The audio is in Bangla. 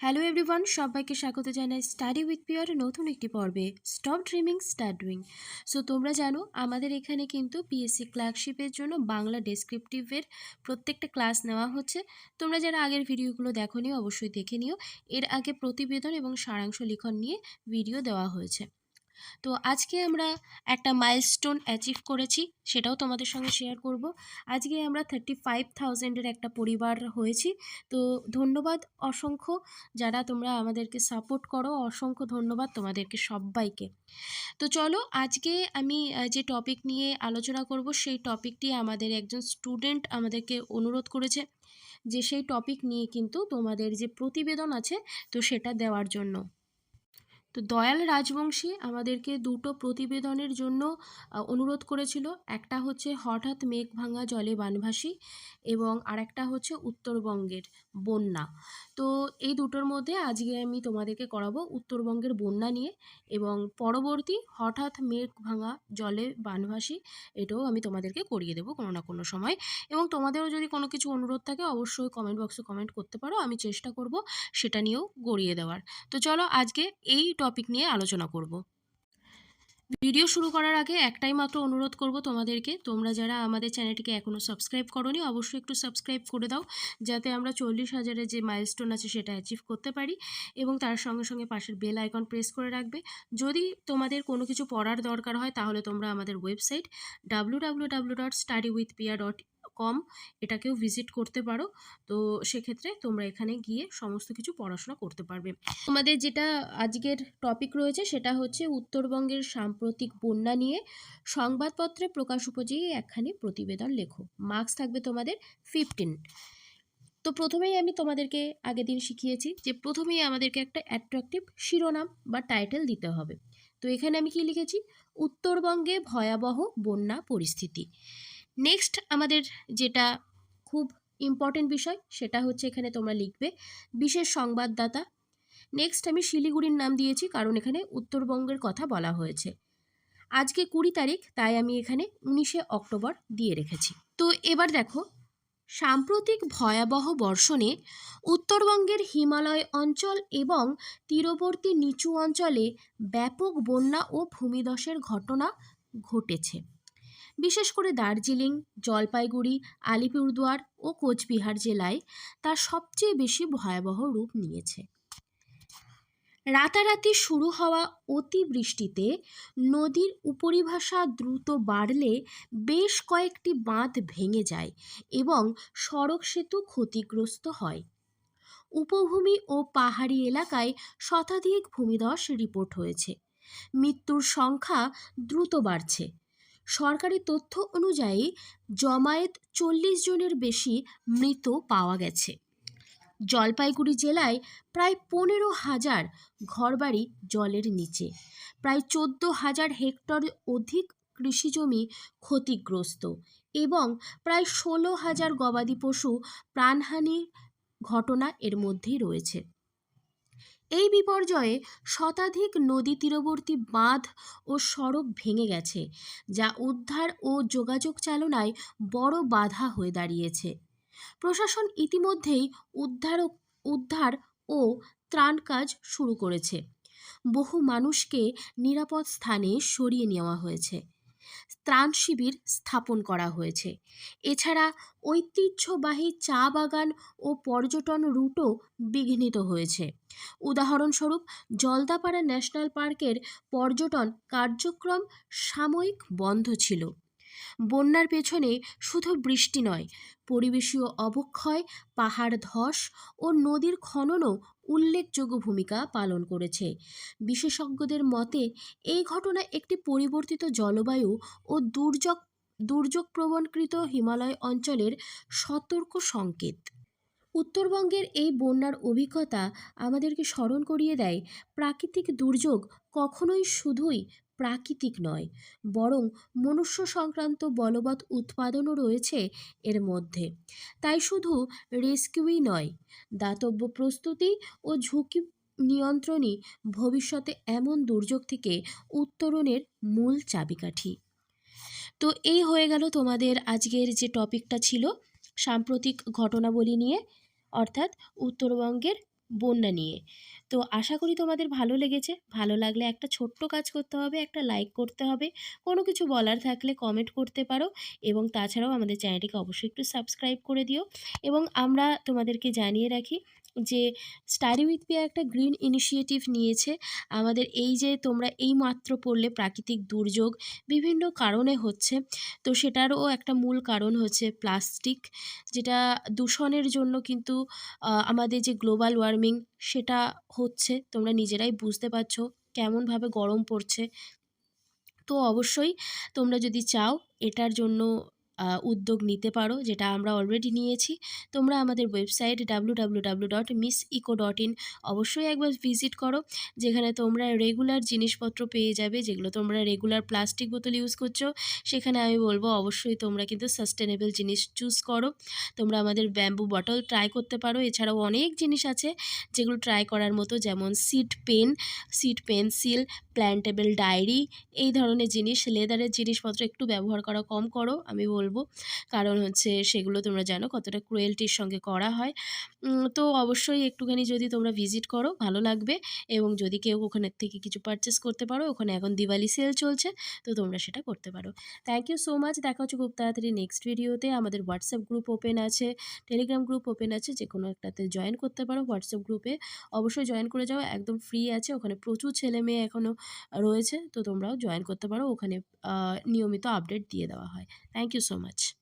হ্যালো এভরিওয়ান সবাইকে স্বাগত জানাই স্টাডি উইথ পিওর নতুন একটি পর্বে stop dreaming start doing so তোমরা জানো, আমাদের এখানে কিন্তু পিএসসি ক্লার্কশিপের জন্য বাংলা ডেসক্রিপটিভের প্রত্যেকটা ক্লাস নেওয়া হচ্ছে। তোমরা যারা আগের ভিডিওগুলো দেখো নিও অবশ্যই দেখে নিও। এর আগে প্রতিবেদন এবং সারাংশ লিখন নিয়ে ভিডিও দেওয়া হয়েছে। তো আজকে আমরা একটা মাইলস্টোন অ্যাচিভ করেছি, সেটাও তোমাদের সঙ্গে শেয়ার করব। আজকে আমরা থার্টি ফাইভ থাউজেন্ডের একটা পরিবার হয়েছি, তো ধন্যবাদ অসংখ্য যারা তোমরা আমাদেরকে সাপোর্ট করো, অসংখ্য ধন্যবাদ তোমাদেরকে সবাইকে। তো চলো আজকে আমি যে টপিক নিয়ে আলোচনা করব, সেই টপিকটি আমাদের একজন স্টুডেন্ট আমাদেরকে অনুরোধ করেছে যে সেই টপিক নিয়ে কিন্তু তোমাদের যে প্রতিবেদন আছে, তো সেটা দেওয়ার জন্য। তো দয়াল রাজবংশী আমাদেরকে দুটো প্রতিবেদনের জন্য অনুরোধ করেছিল। একটা হচ্ছে হঠাৎ মেঘ ভাঙা জলে বানভাসি এবং আরেকটা হচ্ছে উত্তরবঙ্গের। বন্যা। তো এই দুটোর মধ্যে আজকে আমি তোমাদেরকে করাবো উত্তরবঙ্গের বন্যা নিয়ে এবং পরবর্তী হঠাৎ মেঘ ভাঙা জলে বানভাসি এটাও আমি তোমাদেরকে করিয়ে দেবো কোনো না কোনো সময়। এবং তোমাদেরও যদি কোনো কিছু অনুরোধ থাকে অবশ্যই কমেন্ট বক্সে কমেন্ট করতে পারো, আমি চেষ্টা করব সেটা নিয়েও গড়িয়ে দেওয়ার। তো চলো আজকে এই টপিক নিয়ে আলোচনা করব। ভিডিও শুরু করার আগে একটাই মাত্র অনুরোধ করব তোমাদেরকে। তোমরা যারা আমাদের চ্যানেলটিকে এখনও সাবস্ক্রাইব করোনি, অবশ্যই একটু সাবস্ক্রাইব করে দাও, যাতে আমরা চল্লিশ হাজারের যে মাইলস্টোন আছে সেটা অ্যাচিভ করতে পারি এবং তার সঙ্গে সঙ্গে পাশের বেল আইকন প্রেস করে রাখবে। যদি তোমাদের কোনো কিছু পড়ার দরকার হয়, তাহলে তোমরা আমাদের website W W W dot study with Piya dot com, এটাকেও ভিজিট করতে পারো। তো সেক্ষেত্রে তোমরা এখানে গিয়ে সমস্ত কিছু পড়াশোনা করতে পারবে। তোমাদের যেটা আজকের টপিক রয়েছে সেটা হচ্ছে উত্তরবঙ্গের সাম্প্রতিক বন্যা নিয়ে। সংবাদপত্রে প্রকাশ উপযোগী একখানি প্রতিবেদন লেখো। মার্কস থাকবে তোমাদের ফিফটিন তো প্রথমেই আমি তোমাদেরকে আগের দিন শিখিয়েছি যে প্রথমেই আমাদেরকে একটা অ্যাট্রাকটিভ শিরোনাম বা টাইটেল দিতে হবে। তো এখানে আমি কি লিখেছি? উত্তরবঙ্গে ভয়াবহ বন্যা পরিস্থিতি। নেক্সট আমাদের যেটা খুব ইম্পর্টেন্ট বিষয়, সেটা হচ্ছে এখানে তোমরা লিখবে, বিশেষ সংবাদদাতা। নেক্সট আমি শিলিগুড়ির নাম দিয়েছি, কারণ এখানে উত্তরবঙ্গের কথা বলা হয়েছে। আজকে কুড়ি তারিখ, তাই আমি এখানে উনিশে অক্টোবর দিয়ে রেখেছি। তো এবার দেখো, সাম্প্রতিক ভয়াবহ বর্ষণে উত্তরবঙ্গের হিমালয় অঞ্চল এবং তীরবর্তী নিচু অঞ্চলে ব্যাপক বন্যা ও ভূমিধসের ঘটনা ঘটেছে। বিশেষ করে দার্জিলিং, জলপাইগুড়ি, আলিপুরদুয়ার ও কোচবিহার জেলায় তা সবচেয়ে বেশি ভয়াবহ রূপ নিয়েছে। রাতারাতি শুরু হওয়া অতিবৃষ্টিতে নদীর উপরিভাষা দ্রুত বাড়লে বেশ কয়েকটি বাঁধ ভেঙে যায় এবং সড়ক সেতু ক্ষতিগ্রস্ত হয়। উপভূমি ও পাহাড়ি এলাকায় শতাধিক ভূমিধস রিপোর্ট হয়েছে। মৃত্যুর সংখ্যা দ্রুত বাড়ছে। সরকারি তথ্য অনুযায়ী জমায়েত চল্লিশ জনের বেশি মৃত পাওয়া গেছে। জলপাইগুড়ি জেলায় প্রায় পনেরো হাজার ঘরবাড়ি জলের নিচে, প্রায় চোদ্দ হাজার হেক্টর অধিক কৃষিজমি ক্ষতিগ্রস্ত এবং প্রায় ষোলো হাজার গবাদি পশু প্রাণহানির ঘটনা এর মধ্যেই রয়েছে। এই বিপর্যয়ে শতাধিক নদী তীরবর্তী বাঁধ ও সড়ক ভেঙে গেছে, যা উদ্ধার ও যোগাযোগ চালনায় বড় বাধা হয়ে দাঁড়িয়েছে। প্রশাসন ইতিমধ্যেই উদ্ধার উদ্ধার ও ত্রাণ কাজ শুরু করেছে। বহু মানুষকে নিরাপদ স্থানে সরিয়ে নেওয়া হয়েছে। ত্রাণ শিবির স্থাপন করা হয়েছে। এছাড়া ঐতিহ্যবাহী চা বাগান ও পর্যটন রুটও বিঘ্নিত হয়েছে। উদাহরণস্বরূপ, জলদাপাড়া ন্যাশনাল পার্কের পর্যটন কার্যক্রম সাময়িক বন্ধ ছিল। বন্যার পেছনে শুধু বৃষ্টি নয়, পরিবেশীয় অবক্ষয়, পাহাড় ধস ও নদীর খননও উল্লেখযোগ্য ভূমিকা পালন করেছে। বিশেষজ্ঞদের মতে, এই ঘটনা একটি পরিবর্তিত জলবায়ু ও দুর্যোগ দুর্যোগ প্রবণকৃত হিমালয় অঞ্চলের সতর্ক সংকেত। উত্তরবঙ্গের এই বন্যার অভিজ্ঞতা আমাদেরকে স্মরণ করিয়ে দেয়, প্রাকৃতিক দুর্যোগ কখনোই শুধুই প্রাকৃতিক নয়, বরং মনুষ্য সংক্রান্ত বলবৎ উৎপাদনও রয়েছে এর মধ্যে। তাই শুধু রেস্কিউই নয়, দাতব্য প্রস্তুতি ও ঝুঁকি নিয়ন্ত্রণই ভবিষ্যতে এমন দুর্যোগ থেকে উত্তরণের মূল চাবিকাঠি। তো এই হয়ে গেল তোমাদের আজকের যে টপিকটা ছিল, সাম্প্রতিক ঘটনাবলী নিয়ে, অর্থাৎ উত্তরবঙ্গের বন্যা নিয়ে। তো আশা করি তোমাদের ভালো লেগেছে। ভালো লাগলে একটা ছোট্ট কাজ করতে হবে, একটা লাইক করতে হবে, কোনো কিছু বলার থাকলে কমেন্ট করতে পারো এবং তাছাড়াও আমাদের চ্যানেলটিকে অবশ্যই একটু সাবস্ক্রাইব করে দিও। এবং আমরা তোমাদেরকে জানিয়ে রাখি যে স্টাডি উইথ পিয়া একটা গ্রিন ইনিশিয়েটিভ নিয়েছে। আমাদের এই যে তোমরা এই মাত্র পড়লে প্রাকৃতিক দুর্যোগ বিভিন্ন কারণে হচ্ছে, তো সেটারও একটা মূল কারণ হচ্ছে প্লাস্টিক যেটা দূষণের জন্য কিন্তু আমাদের যে গ্লোবাল ওয়ার্মিং সেটা হচ্ছে, তোমরা নিজেরাই বুঝতে পারছ কেমনভাবে গরম পড়ছে। তো অবশ্যই তোমরা যদি চাও এটার জন্য উদ্যোগ নিতে পারো, যেটা আমরা অলরেডি নিয়েছি। তোমরা আমাদের website W dot miss eco dot in অবশ্যই একবার ভিজিট করো, যেখানে তোমরা রেগুলার জিনিসপত্র পেয়ে যাবে, যেগুলো তোমরা রেগুলার প্লাস্টিক বোতল ইউজ করছ। সেখানে আমি বলব, অবশ্যই তোমরা কিন্তু সাস্টেনেবল জিনিস চুজ করো। তোমরা আমাদের ব্যাম্বু বটল ট্রাই করতে পারো। এছাড়াও অনেক জিনিস আছে, যেগুলো ট্রাই করার মতো, যেমন seed pen seed pencil plantable diary এই ধরনের জিনিস লেদারের জিনিসপত্র একটু ব্যবহার করা, কম করো। আমি বলব কারণ হচ্ছে সেগুলো তোমরা জানো কতটা ক্রুয়েলটির সঙ্গে করা হয়। তো অবশ্যই একটুখানি যদি তোমরা ভিজিট করো, ভালো লাগবে। এবং যদি কেউ ওখানের থেকে কিছু পারচেস করতে পারো, ওখানে এখন দিওয়ালি সেল চলছে, তো তোমরা সেটা করতে পারো। থ্যাংক ইউ সো মাচ দেখা হচ্ছে খুব তাড়াতাড়ি নেক্সট ভিডিওতে আমাদের হোয়াটসঅ্যাপ গ্রুপ ওপেন আছে টেলিগ্রাম গ্রুপ ওপেন আছে, যে কোনো একটাতে জয়েন করতে পারো হোয়াটসঅ্যাপ গ্রুপে অবশ্যই জয়েন করে যাও, একদম ফ্রি আছে। ওখানে প্রচুর ছেলে মেয়ে এখনও রয়েছে, তো তোমরাও জয়েন করতে পারো। ওখানে নিয়মিত আপডেট দিয়ে দেওয়া হয়। Thank you so much